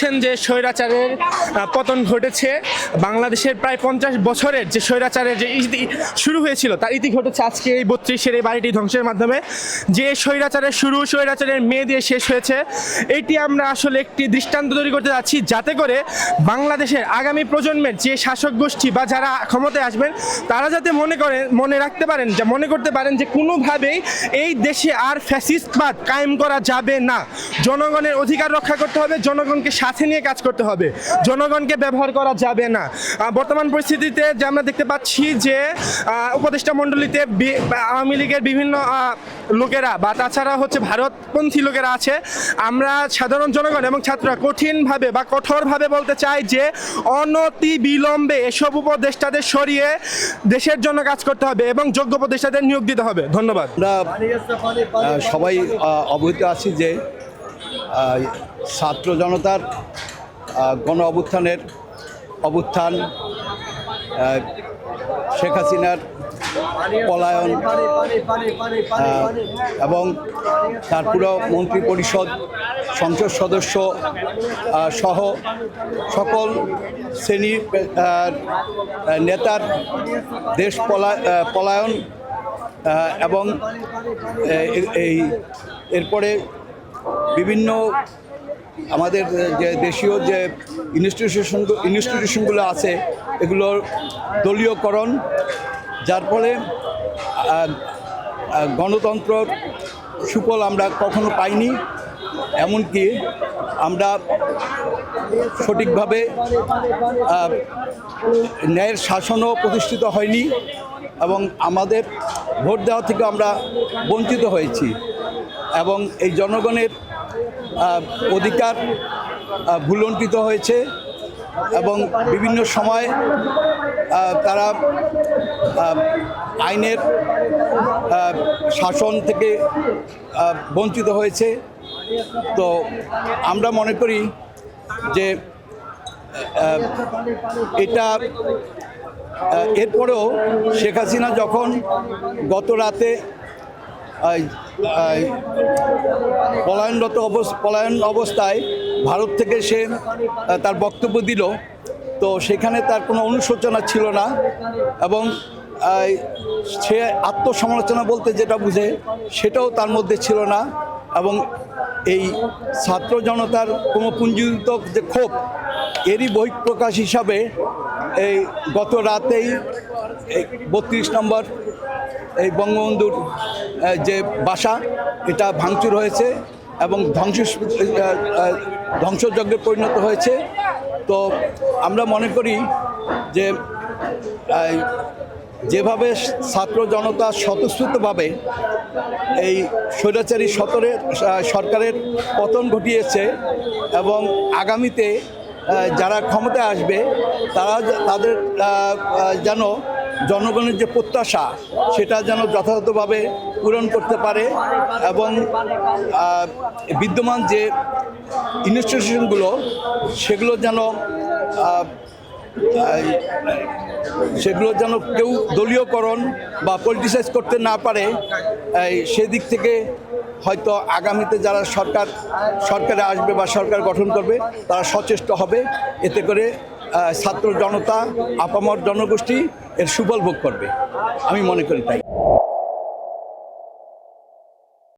বলছেন যে স্বৈরাচারের পতন ঘটেছে। বাংলাদেশের প্রায় পঞ্চাশ বছরের যে স্বৈরাচারের যে ইতি শুরু হয়েছিল, তার ইতি ঘটেছে আজকে এই বত্রিশের এই বাড়িটি ধ্বংসের মাধ্যমে। যে স্বৈরাচারের শুরু, স্বৈরাচারের মেয়ে দিয়ে শেষ হয়েছে। এটি আমরা আসলে একটি দৃষ্টান্ত তৈরি করতে যাচ্ছি, যাতে করে বাংলাদেশের আগামী প্রজন্মের যে শাসক গোষ্ঠী বা যারা ক্ষমতায় আসবেন, তারা যাতে মনে করেন মনে রাখতে পারেন, যে মনে করতে পারেন যে কোনোভাবেই এই দেশে আর ফ্যাসিস্টবাদ কায়েম করা যাবে না। জনগণের অধিকার রক্ষা করতে হবে, জনগণকে সাথে নিয়ে কাজ করতে হবে। জনগণকে ব্যবহার করা যাবে না। বর্তমান পরিস্থিতিতে যে আমরা দেখতে পাচ্ছি যে উপদেষ্টা মণ্ডলীতে আওয়ামী লীগের বিভিন্ন লোকেরা বা তাছাড়া হচ্ছে ভারতপন্থী লোকেরা আছে। আমরা সাধারণ জনগণ এবং ছাত্ররা কঠিনভাবে বা কঠোরভাবে বলতে চাই যে অনতি বিলম্বে এসব উপদেষ্টাদের সরিয়ে দেশের জন্য কাজ করতে হবে এবং যোগ্য উপদেষ্টাদের নিয়োগ দিতে হবে। ধন্যবাদ। সবাই অবহিত আছি যে ছাত্র জনতার গণ অভ্যুত্থানের অভ্যুত্থান শেখ হাসিনার পলায়ন এবং তার পুরো মন্ত্রী পরিষদ সংসদ সদস্য সহ সকল শ্রেণির আহ, নেতার দেশ পলা পলায়ন এবং এই এরপরে বিভিন্ন আমাদের যে দেশীয় যে ইনস্টিটিউশন ইনস্টিটিউশনগুলো আছে এগুলোর দলীয়করণ যার ফলে আহ, সুফল আমরা কখনো পাইনি। এমনকি আমরা সঠিকভাবে ন্যায়ের শাসনও প্রতিষ্ঠিত হয়নি এবং আমাদের ভোট দেওয়া থেকে আমরা বঞ্চিত হয়েছি। এবং এই জনগণের অধিকার ভুলণ্ঠিত হয়েছে এবং বিভিন্ন সময় তারা আইনের শাসন থেকে বঞ্চিত হয়েছে। তো আমরা মনে করি যে এটা এরপরেও শেখ হাসিনা যখন গত রাতে পলায়নরত পলায়ন অবস্থায় ভারত থেকে সে তার বক্তব্য দিল। তো সেখানে তার কোনো অনুশোচনা ছিল না এবং সে আত্মসমালোচনা বলতে যেটা বুঝে সেটাও তার মধ্যে ছিল না এবং এই ছাত্র জনতার কোনো পুঞ্জীভূত যে ক্ষোভ, এরই বহিঃপ্রকাশ হিসাবে এই গত রাতেই বত্রিশ নম্বর এই বঙ্গবন্ধুর যে বাসা, এটা ভাঙচুর হয়েছে এবং ধ্বংস ধ্বংসযজ্ঞে পরিণত হয়েছে। তো আমরা মনে করি যে যেভাবে ছাত্র জনতা স্বতঃস্ফূর্তভাবে এই স্বৈরাচারী সতরের সরকারের পতন ঘটিয়েছে এবং আগামীতে যারা ক্ষমতায় আসবে, তারা তাদের যেন জনগণের যে প্রত্যাশা, সেটা যেন যথাযথভাবে পূরণ করতে পারে এবং বিদ্যমান যে ইনস্টিটিউশনগুলো, সেগুলো যেন সেগুলো যেন কেউ দলীয়করণ বা পলিটিসাইজ করতে না পারে সেদিক থেকে হয়তো আগামীতে যারা সরকার, সরকারে আসবে বা সরকার গঠন করবে, তারা সচেষ্ট হবে। এতে করে ছাত্র জনতা আপামর জনগোষ্ঠী এর সুফল ভোগ করবে। আমি মনে করি তাই।